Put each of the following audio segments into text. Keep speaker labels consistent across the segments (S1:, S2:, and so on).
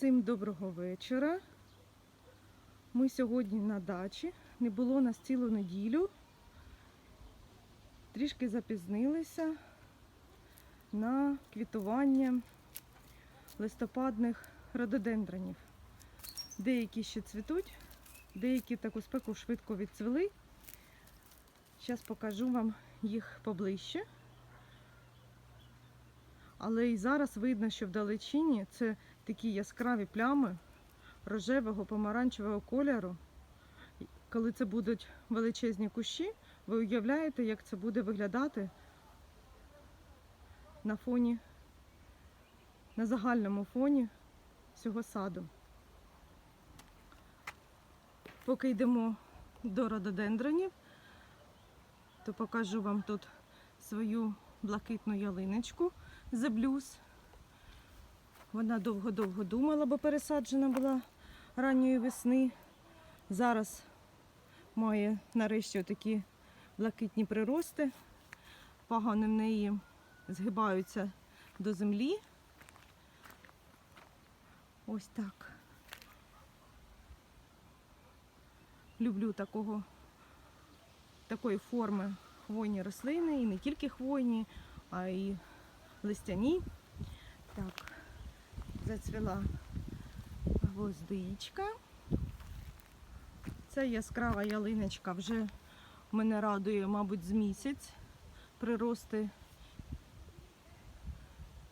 S1: Всім доброго вечора. Ми сьогодні на дачі. Не було нас цілу неділю. Трішки запізнилися на квітування листопадних рододендронів. Деякі ще цвітуть, деякі таку спеку швидко відцвіли. Зараз покажу вам їх поближче. Але і зараз видно, що вдалечині це такі яскраві плями рожевого помаранчевого кольору. Коли це будуть величезні кущі, ви уявляєте, як це буде виглядати на фоні, на загальному фоні цього саду. Поки йдемо до рододендронів, то покажу вам тут свою блакитну ялиночку The Blues. Вона довго-довго думала, бо пересаджена була ранньої весни. Зараз має нарешті такі блакитні прирости. Пагони в неї згибаються до землі. Ось так. Люблю такого, такої форми хвойні рослини, і не тільки хвойні, а й листяні. Так, зацвіла гвоздичка. Це яскрава ялиночка вже мене радує, мабуть, з місяць. Прирости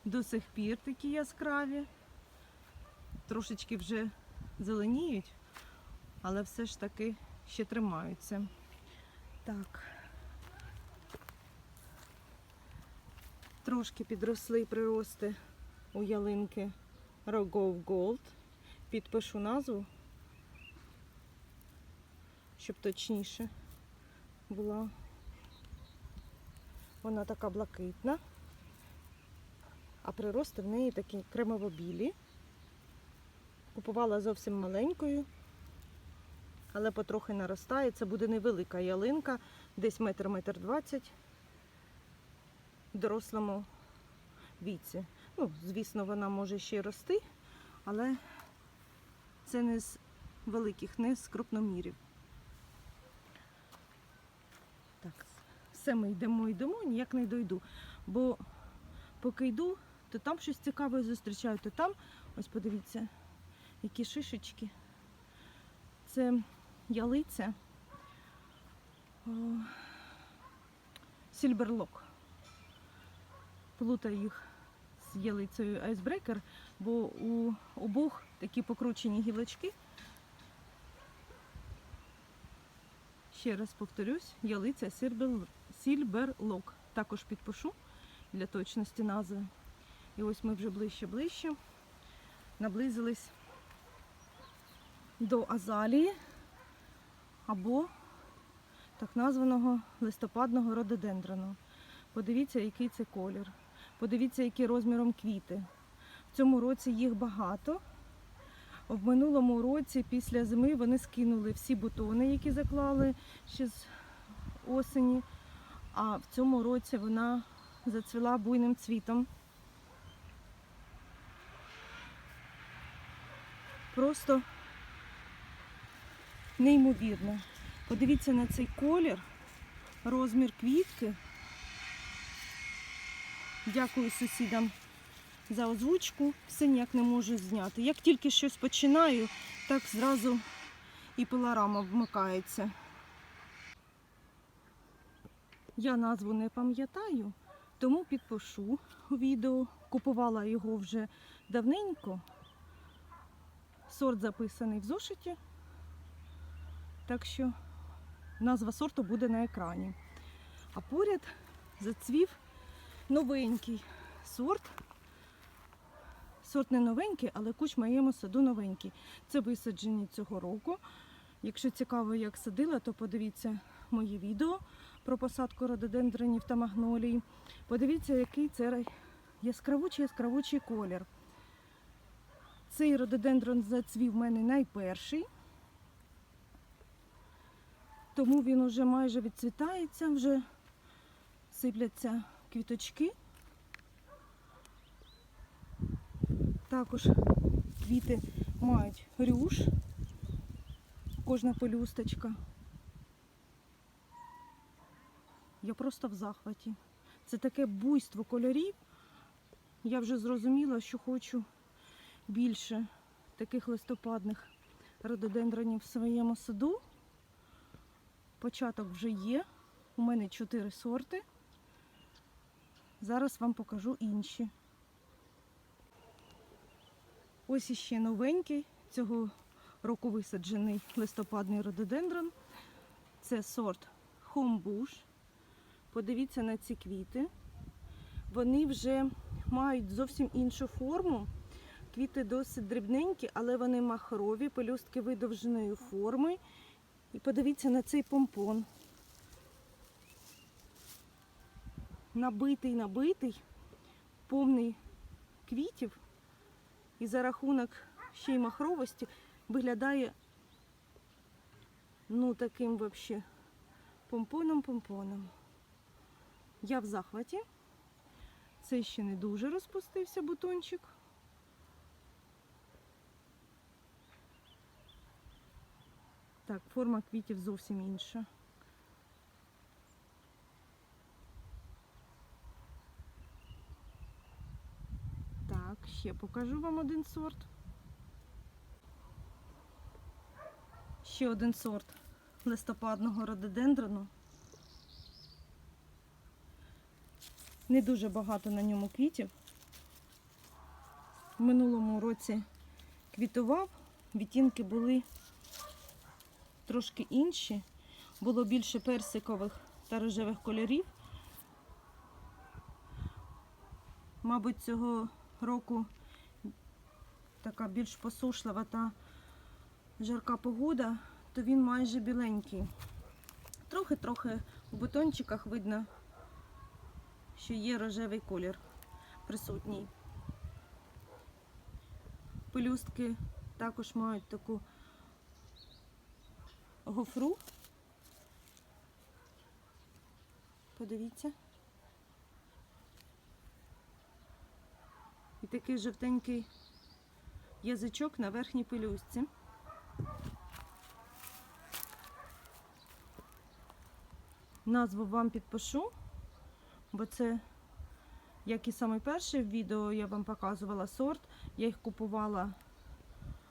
S1: до сих пір такі яскраві. Трошечки вже зеленіють, але все ж таки ще тримаються. Так. Трошки підросли прирости у ялинки Rogov Gold. Підпишу назву, щоб точніше була. Вона така блакитна, а прирости в неї такі кремово-білі. Купувала зовсім маленькою, але потрохи наростає. Це буде невелика ялинка, десь метр метр двадцять дорослому віці. Ну, звісно, вона може ще й рости, але це не з великих, не з крупномірів. Так, все ми йдемо, йдемо, ніяк не дойду. Бо поки йду, то там щось цікаве зустрічаю, то там, ось подивіться, які шишечки. Це ялиця. Сільберлок плутаю їх з ялицею айсбрекер, бо у обох такі покручені гілочки. Ще раз повторюсь, ялиця Сільберлок. Також підпишу для точності назви. І ось ми вже ближче-ближче наблизились до азалії або так названого листопадного рододендрону. Подивіться, який це колір. Подивіться, які розміром квіти. В цьому році їх багато. В минулому році, після зими, вони скинули всі бутони, які заклали ще з осені. А в цьому році вона зацвіла буйним цвітом. Просто неймовірно. Подивіться на цей колір, розмір квітки. Дякую сусідам за озвучку. Все ніяк не можу зняти. Як тільки щось починаю, так зразу і пилорама вмикається. Я назву не пам'ятаю, тому підпишу відео. Купувала його вже давненько. Сорт записаний в зошиті. Так що назва сорту буде на екрані. А поряд зацвів новенький сорт. Сорт не новенький, але куч в моєму саду новенький. Це висаджені цього року. Якщо цікаво, як садила, то подивіться моє відео про посадку рододендронів та магнолій. Подивіться, який це яскравучий яскравучий колір. Цей рододендрон зацвів в мене найперший, тому він уже майже відцвітається, вже сипляться квіточки. Також квіти мають рюш, кожна пелюсточка. Я просто в захваті. Це таке буйство кольорів. Я вже зрозуміла, що хочу більше таких листопадних рододендронів в своєму саду. Початок вже є. У мене чотири сорти. Зараз вам покажу інші. Ось іще новенький цього року висаджений листопадний рододендрон. Це сорт Homebush. Подивіться на ці квіти. Вони вже мають зовсім іншу форму. Квіти досить дрібненькі, але вони махрові, пелюстки видовженої форми. І подивіться на цей помпон. Набитий, набитий, повний квітів. І за рахунок ще й махровості виглядає ну таким вообще помпоном-помпоном. Я в захваті. Це ще не дуже розпустився бутончик. Так, форма квітів зовсім інша. Так, ще покажу вам один сорт. Ще один сорт листопадного рододендрону. Не дуже багато на ньому квітів. В минулому році квітував, відтінки були трошки інші. Було більше персикових та рожевих кольорів. Мабуть, цього року така більш посушлива та жарка погода, то він майже біленький. Трохи-трохи у бутончиках видно, що є рожевий колір присутній. Пелюстки також мають таку гофру. Подивіться. Такий жовтенький язичок на верхній пелюстці. Назву вам підпишу, бо це, як і саме перше в відео, я вам показувала сорт. Я їх купувала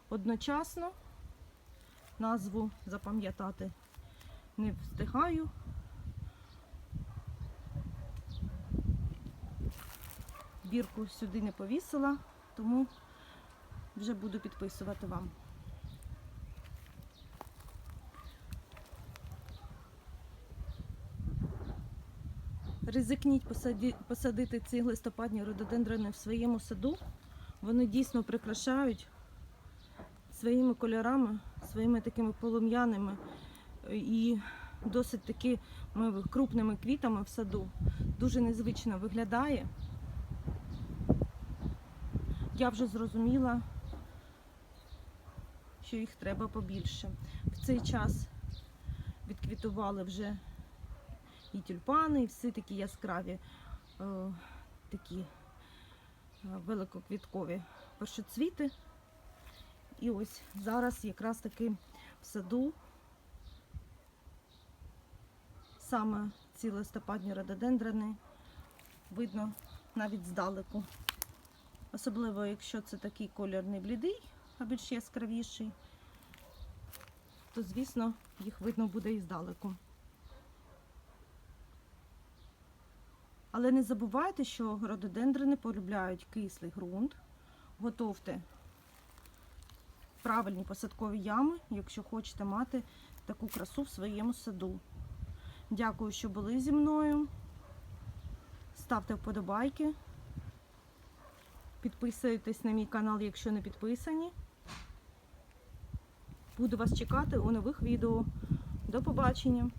S1: одночасно. Назву запам'ятати не встигаю. Бірку сюди не повісила, тому вже буду підписувати вам. Ризикніть посадити ці листопадні рододендрони в своєму саду. Вони дійсно прикрашають своїми кольорами, своїми такими полум'яними і досить такими крупними квітами в саду. Дуже незвично виглядає. Я вже зрозуміла, що їх треба побільше. В цей час відквітували вже і тюльпани, і всі такі яскраві, е, такі е, великоквіткові першоцвіти. І ось зараз якраз таки в саду саме ці листопадні рододендрони видно навіть здалеку. Особливо, якщо це такий колір не блідий, а більш яскравіший, то, звісно, їх видно буде і здалеку. Але не забувайте, що рододендрони полюбляють кислий ґрунт. Готовте правильні посадкові ями, якщо хочете мати таку красу в своєму саду. Дякую, що були зі мною. Ставте вподобайки. Підписуйтесь на мій канал, якщо не підписані. Буду вас чекати у нових відео. До побачення!